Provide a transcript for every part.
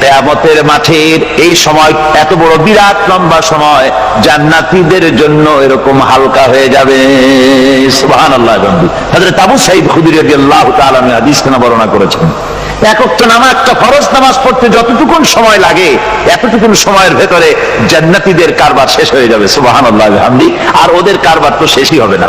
কেয়ামতের মাঠের এই সময়, এত বড় বিরাট লম্বা সময়, জান্নাতীদের জন্য এরকম হালকা হয়ে যাবে। বর্ণনা করেছেন। একত্র নামা একটা ফরজ নামাজ পড়তে যতটুকুন সময় লাগে, এতটুকুন সময়ের ভেতরে জান্নাতীদের কারবার শেষ হয়ে যাবে। সুবহানাল্লাহ হামদি আর ওদের কারবার তো শেষই হবে না।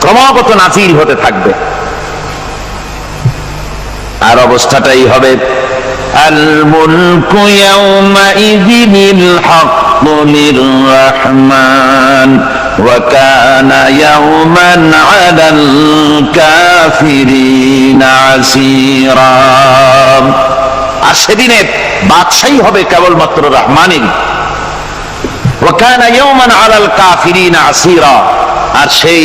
ক্রমাগত নাজিল হতে থাকবে আর অবস্থাটাই হবে الملك يومئذ الحق للرحمن وكان يوما على الكافرين عسيرا আর সেদিনে বাদশাহী হবে কেবলমাত্র রহমানের ওয়াকান ইয়াওমান আলাল কাফিরিন আসিরা আর সেই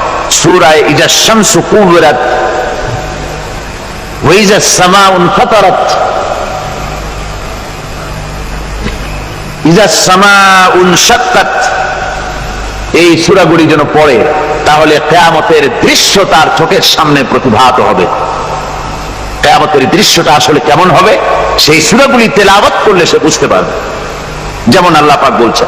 এই সূরাগুলি যেন পড়ে, তাহলে কেয়ামতের দৃশ্য তার চোখের সামনে প্রতিভাত হবে। কেয়ামতের দৃশ্যটা আসলে কেমন হবে, সেই সূরাগুলি তেলাওয়াত করলে সে বুঝতে পারবে। যেমন আল্লাহ পাক বলছেন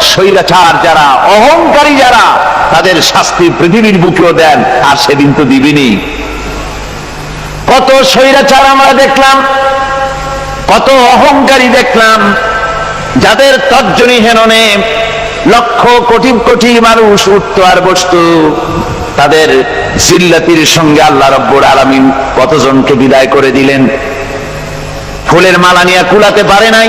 স্বৈরাচার যারা, অহংকারী যারা, তাদের শাস্তি পৃথিবীর বুকেও দেন, আর সেদিন তো দিবিনি। কত স্বৈরাচার আমরা দেখলাম, কত অহংকারী দেখলাম, যাদের তর্জনী হেননে লক্ষ কোটি কোটি মানুষ উঠত আর বসত, তাদের জিল্লাতির সঙ্গে আল্লাহ রব্বুর আলামিন কতজনকে বিদায় করে দিলেন? ফুলের মালা নিয়ে কুলাতে পারে নাই।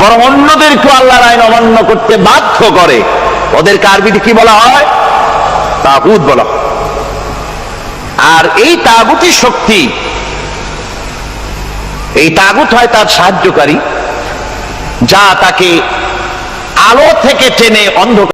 বরং অন্যদেরকে আল্লাহর আইন অমান্য করতে বাধ্য করে ওদেরকে আরবিতে কি বলা হয় তাগুত বলা। আর এই তাগুতি শক্তি, এই তাগুত হয় তার সাহায্যকারী, যা তাকে আলো থেকে টেনে অন্ধকার